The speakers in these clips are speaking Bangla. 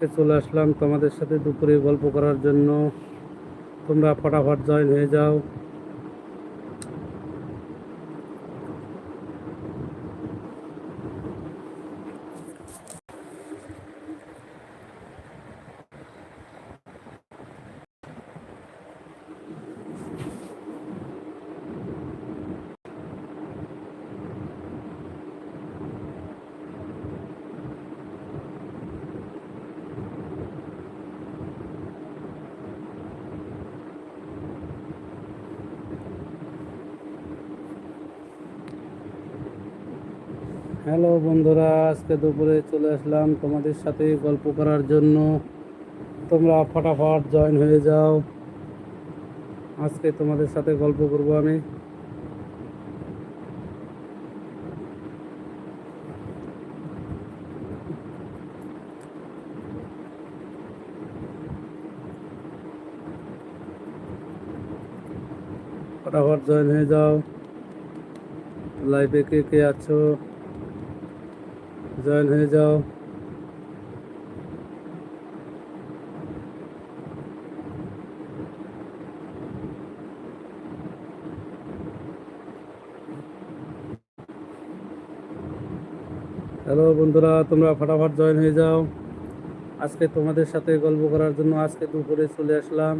চলে আসলাম তোমাদের সাথে দুপুরে গল্প করার জন্য। তোমরা ফটাফট জয়েন হয়ে যাও। হ্যালো বন্ধুরা, আজকে দুপুরে চলে আসলাম তোমাদের সাথে গল্প করার জন্য। তোমরা ফটাফট জয়েন হয়ে যাও। আজকে তোমাদের সাথে গল্প করব আমি। ফটাফট জয়েন হয়ে যাও। লাইভে কে কে আছো? জয়েন হয়ে যাও। হ্যালো বন্ধুরা, তোমরা ফটাফট জয়েন হয়ে যাও। আজকে তোমাদের সাথে গল্প করার জন্য আজকে দুপুরে চলে আসলাম।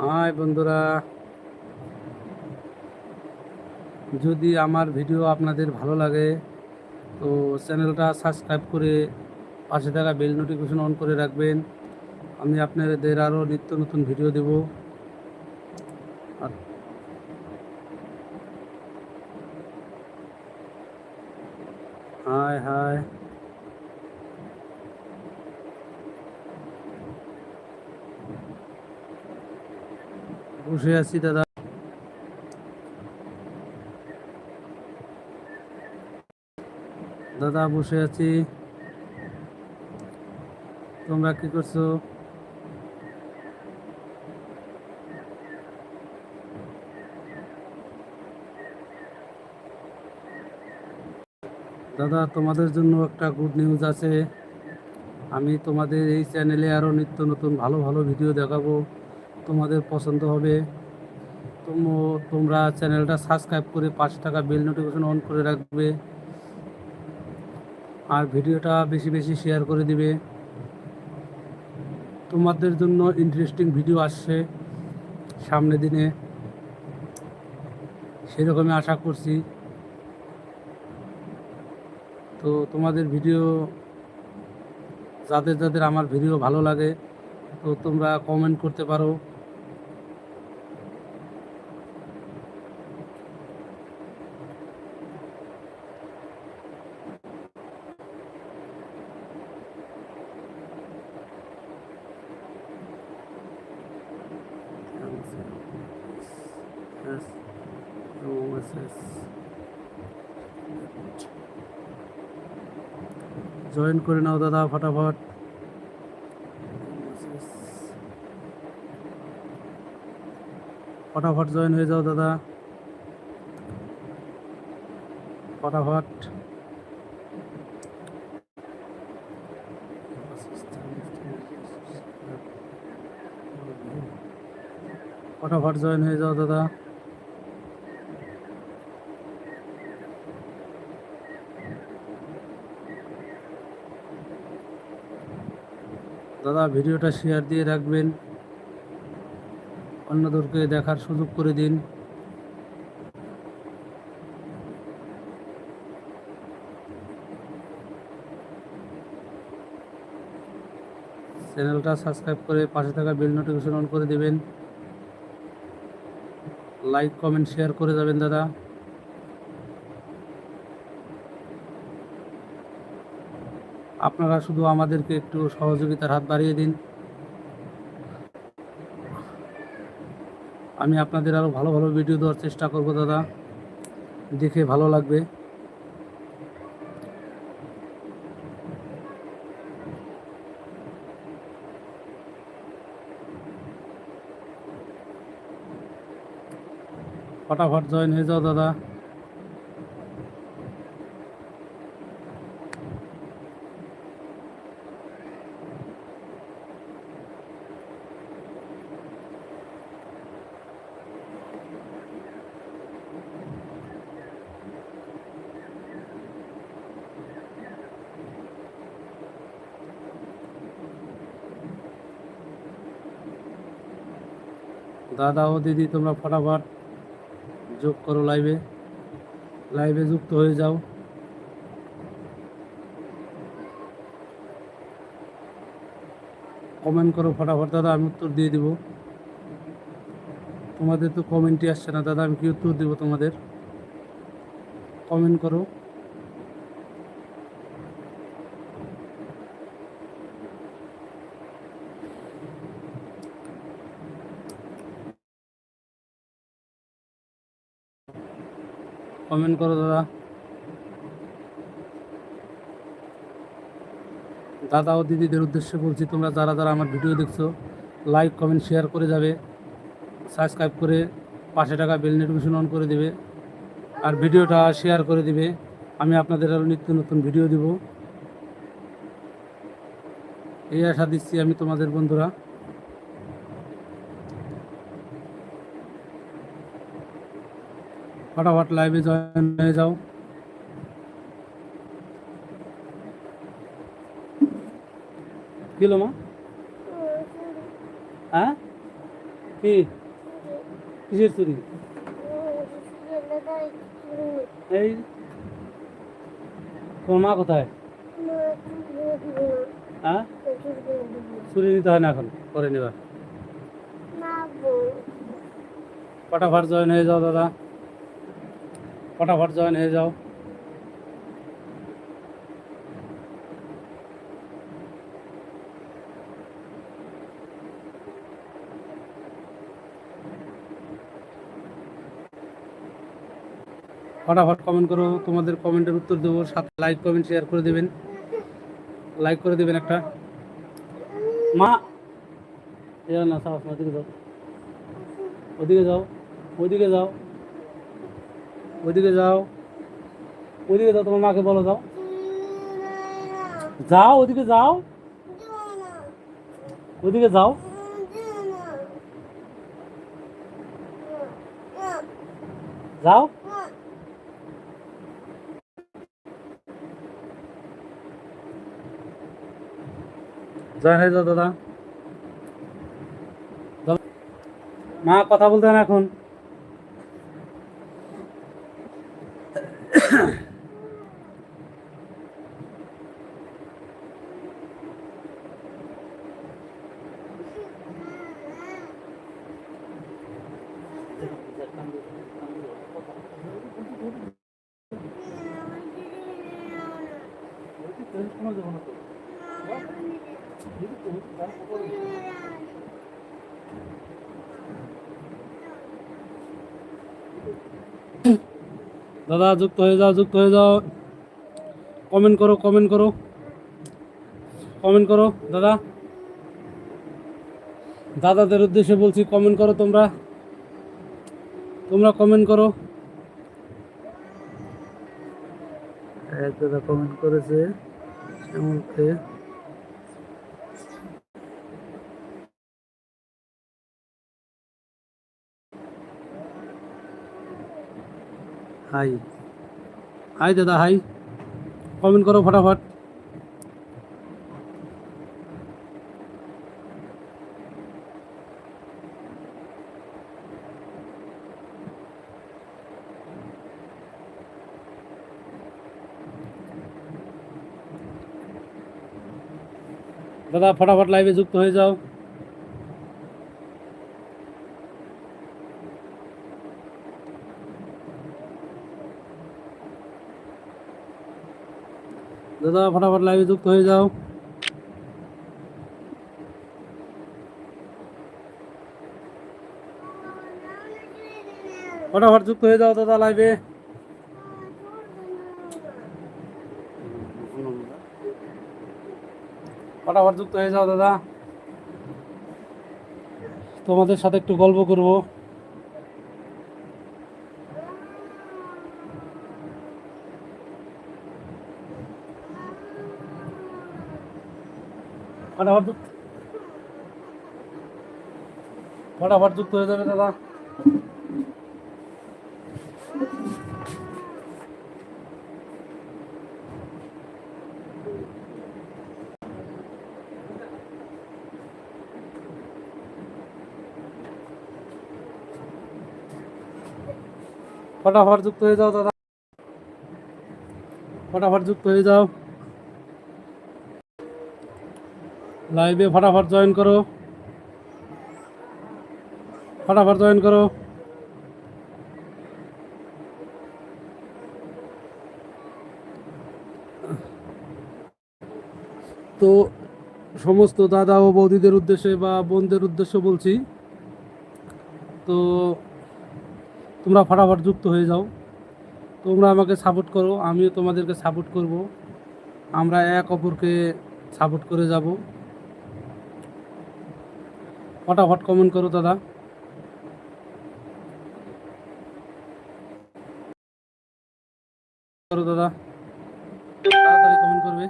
হাই বন্ধুরা। যদি আমার ভিডিও আপনাদের ভালো লাগে, তো চ্যানেলটা সাবস্ক্রাইব করে পাশে থাকা বেল নোটিফিকেশন অন করে রাখবেন। আমি আপনাদের আরও নিত্য নতুন ভিডিও দেব। আর হাই হাই। বসে আছি দাদা। দাদা, বসে আছি। তোমরা কি করছ? দাদা, তোমাদের জন্য একটা গুড নিউজ আছে। আমি তোমাদের এই চ্যানেলে আরও নিত্য নতুন ভালো ভালো ভিডিও দেখাবো। তোমাদের পছন্দ হবে, তোমো, তোমরা চ্যানেলটা সাবস্ক্রাইব করে পাঁচ টাকা বেল নোটিফিকেশন অন করে রাখবে, আর ভিডিওটা বেশি বেশি শেয়ার করে দিবে। তোমাদের জন্য ইন্টারেস্টিং ভিডিও আসছে সামনে দিনে। সেরকমই আশা করছি। তো তোমাদের ভিডিও যাদের যাদের আমার ভিডিও ভালো লাগে, তো তোমরা কমেন্ট করতে পারো। Message. জয়েন করে নাও দাদা, ফটাফট। ফটাফট জয়েন হয়ে যাও দাদা। ফটাফট। ফটাফট জয়েন হয়ে যাও দাদা। দাদা, ভিডিওটা শেয়ার দিয়ে রাখবেন। অন্যদেরকে দেখার সুযোগ করে দিন। চ্যানেলটা সাবস্ক্রাইব করে পাশে থাকা বেল নোটিফিকেশন অন করে দেবেন। লাইক কমেন্ট শেয়ার করে যাবেন, দাদা। আপনারা শুধু আমাদেরকে একটু সহযোগিতার হাত বাড়িয়ে দিন। আমি আপনাদের আরও ভালো ভালো ভিডিও দেওয়ার চেষ্টা করব, দাদা। দেখে ভালো লাগবে। ফটাফট জয়েন হয়ে যাও, দাদা। দাদা ও দিদি, তোমরা ফটাফট যোগ করো লাইভে লাইভে যুক্ত হয়ে যাও। কমেন্ট করো ফটাফট। দাদা, আমি উত্তর দিয়ে দিব। তোমাদের তো কমেন্টই আসছে না। দাদা, আমি কি উত্তর দিব তোমাদের? কমেন্ট করো। কমেন্ট করো দাদা। দাদা ও দিদিদের উদ্দেশ্যে বলছি, তোমরা যারা যারা আমার ভিডিও দেখছ লাইক কমেন্ট শেয়ার করে যাবে সাবস্ক্রাইব করে পাশে টাকা বেল নোটিফিকেশন অন করে দেবে, আর ভিডিওটা শেয়ার করে দিবে। আমি আপনাদের আরও নিত্য নতুন ভিডিও দিব। এই আশা দিচ্ছি আমি তোমাদের বন্ধুরা। ফটাফট লাইভে জয়েন হয়ে যাও। কিলো মা? হ্যাঁ? কি? কিসের চুরি? এই তোমার মা কোথায়? হ্যাঁ? চুরি নিতে হয় না এখন করে নেবা। ফটাফট জয়েন হয়ে যাও দাদা। ফটাফট জয়েন হয়ে যাও। ফটাফট কমেন্ট করো, তোমাদের কমেন্টের উত্তর দেবো। সাথে লাইক কমেন্ট শেয়ার করে দেবেন। লাইক করে দেবেন একটা। মা! না সাহস ওদিকে যাও। ওদিকে যাও ওদিকে যাও। ওদিকে যাও। ওদিকে যাও, তোমার মাকে বলো, যাও। যাও ওদিকে যাও। ওদিকে যাও। যাও। জয়েন হয়ে যাও দাদা। মা, কথা বলতে না এখন। দাদা, যুক্ত হয়ে যাও, যুক্ত হয়ে যাও। কমেন্ট করো কমেন্ট করো। কমেন্ট করো, দাদা। দাদাদের উদ্দেশ্যে বলছি কমেন্ট করো তোমরা। তোমরা কমেন্ট করো। এক দাদা কমেন্ট করেছে শ্যামলকে হাই। হাই দাদা হাই। কমেন্ট করো ফটাফট। দাদা ফটাফট লাইভে যুক্ত হয়ে যাও। দাদা, ফটাফট লাইভে যুক্ত হয়ে যাও। ফটাফট যুক্ত হয়ে যাও দাদা লাইভে ফটাফট যুক্ত হয়ে যাও দাদা। তোমাদের সাথে একটু গল্প করব। ফটাফট যুক্ত ফটাফট যুক্ত হয়ে যাবে দাদা। ফটাফট যুক্ত হয়ে যাও দাদা। ফটাফট যুক্ত হয়ে যাও। লাইভে ফটাফট জয়েন করো। ফটাফট জয়েন করো। তো সমস্ত দাদা ও বৌদিদের উদ্দেশ্যে বা বোনদের উদ্দেশ্য বলছি, তো তোমরা ফটাফট যুক্ত হয়ে যাও। তোমরা আমাকে সাপোর্ট করো, আমিও তোমাদেরকে সাপোর্ট করব। আমরা এক অপরকে সাপোর্ট করে যাব। ফটাফট কমেন্ট করো দাদা। করো দাদা। তাড়াতাড়ি কমেন্ট করবে।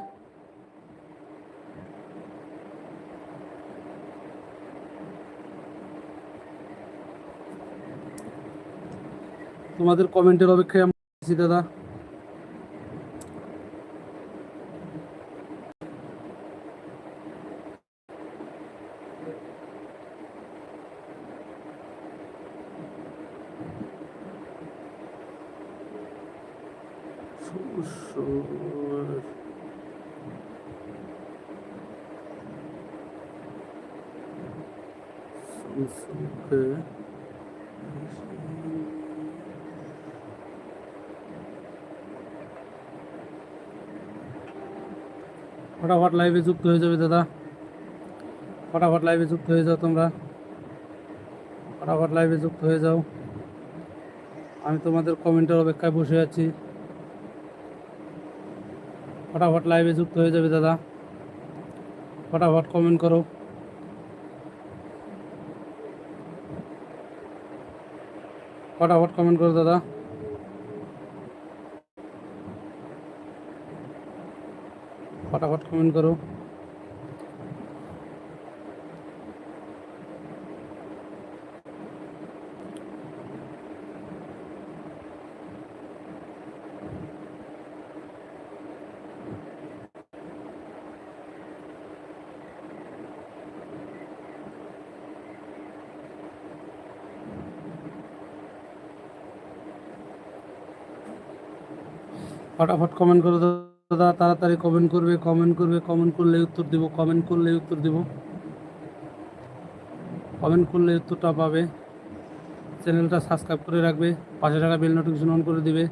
তোমাদের কমেন্টের অপেক্ষায় আমি আছি দাদা। ফটাফট লাইভে যুক্ত হয়ে যাবে দাদা। ফটাফট লাইভে যুক্ত হয়ে যাও তোমরা। ফটাফট লাইভে যুক্ত হয়ে যাও। আমি তোমাদের কমেন্টের অপেক্ষায় বসে আছি। ফটাফট লাইভে যুক্ত হয়ে যাবে দাদা। ফটাফট কমেন্ট করো। ফটাফট কমেন্ট করো দাদা। ফটাফট কমেন্ট করো। ফটাফট কমেন্ট করো দাদা, তাড়াতাড়ি কমেন্ট করবে কমেন্ট করবে কমেন্ট করলে উত্তর দিব কমেন্ট করলে উত্তর দিব। কমেন্ট করলে উত্তরটা পাবে। চ্যানেলটা সাবস্ক্রাইব করে রাখবে পাশে টাকা বেল নোটিফিকেশন অন করে দিবে,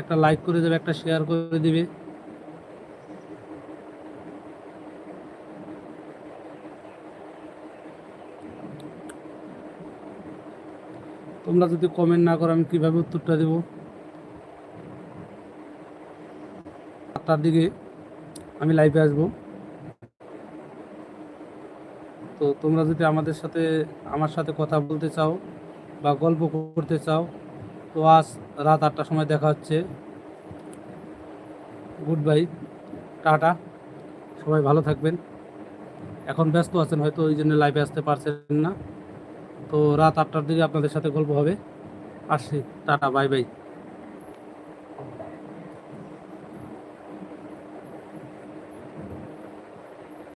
একটা লাইক করে দেবে, একটা শেয়ার করে দিবে। তোমরা যদি কমেন্ট না করো, আমি কীভাবে উত্তরটা দেবো? আটটার দিকে আমি লাইভে আসব। তো তোমরা যদি আমাদের সাথে, আমার সাথে কথা বলতে চাও বা গল্প করতে চাও, তো আজ রাত আটটার সময় দেখা হচ্ছে। গুড বাই টাটা, সবাই ভালো থাকবেন। এখন ব্যস্ত আছেন, হয়তো ওই জন্য লাইভে আসতে পারছেন না। তো রাত আটটার দিকে আপনাদের সাথে গল্প হবে। আসছি, টাটা বাই বাই